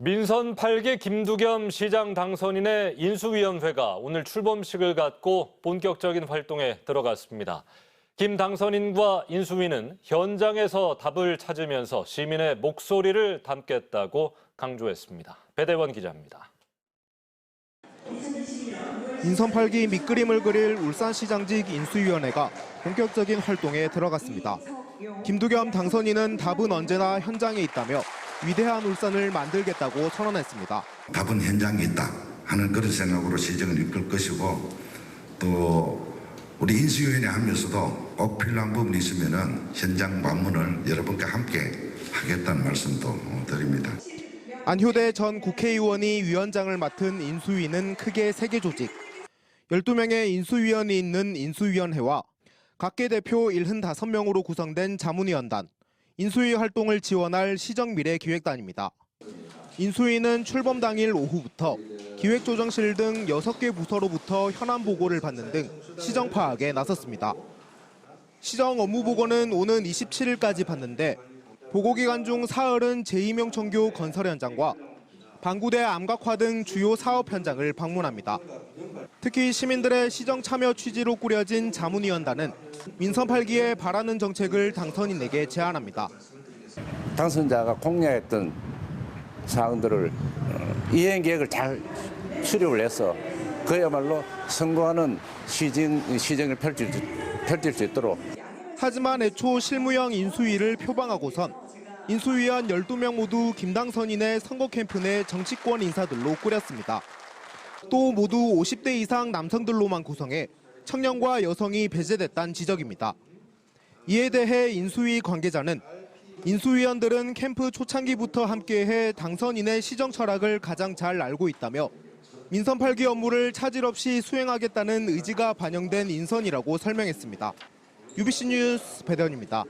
민선 8기 김두겸 시장 당선인의 인수위원회가 오늘 출범식을 갖고 본격적인 활동에 들어갔습니다. 김 당선인과 인수위는 현장에서 답을 찾으면서 시민의 목소리를 담겠다고 강조했습니다. 배대원 기자입니다. 인선 8기 밑그림을 그릴 울산시장직 인수위원회가 본격적인 활동에 들어갔습니다. 김두겸 당선인은 답은 언제나 현장에 있다며 위대한 울산을 만들겠다고 선언했습니다. 답은 현장에 있다 하는 그런 생각으로 시정을 이끌 것이고 또 우리 인수위원회 하면서도 꼭 필요한 부분이 있으면은 현장 방문을 여러분과 함께 하겠다는 말씀도 드립니다. 안효대 전 국회의원이 위원장을 맡은 인수위는 크게 세 개 조직, 12명의 인수위원이 있는 인수위원회와 각계 대표 75명으로 구성된 자문위원단, 인수위 활동을 지원할 시정미래기획단입니다. 인수위는 출범 당일 오후부터 기획조정실 등 6개 부서로부터 현안 보고를 받는 등 시정 파악에 나섰습니다. 시정 업무 보고는 오는 27일까지 받는데 보고 기간 중 사흘은 제2명청교 건설 현장과 방구대 암각화 등 주요 사업 현장을 방문합니다. 특히 시민들의 시정 참여 취지로 꾸려진 자문위원단은 민선 8기에 바라는 정책을 당선인에게 제안합니다. 당선자가 공략했던 사항들을 어, 이행 계획을 잘 수립을 해서 그야말로 성공하는 시정, 시정을 펼칠, 수- 펼칠 수 있도록 하지만 애초 실무형 인수위를 표방하고선 인수위원 12명 모두 김당선인의 선거 캠프 내 정치권 인사들로 꾸렸습니다. 또 모두 50대 이상 남성들로만 구성해 청년과 여성이 배제됐다는 지적입니다. 이에 대해 인수위 관계자는 인수위원들은 캠프 초창기부터 함께해 당선인의 시정 철학을 가장 잘 알고 있다며 민선 8기 업무를 차질 없이 수행하겠다는 의지가 반영된 인선이라고 설명했습니다. UBC 뉴스 배대원입니다.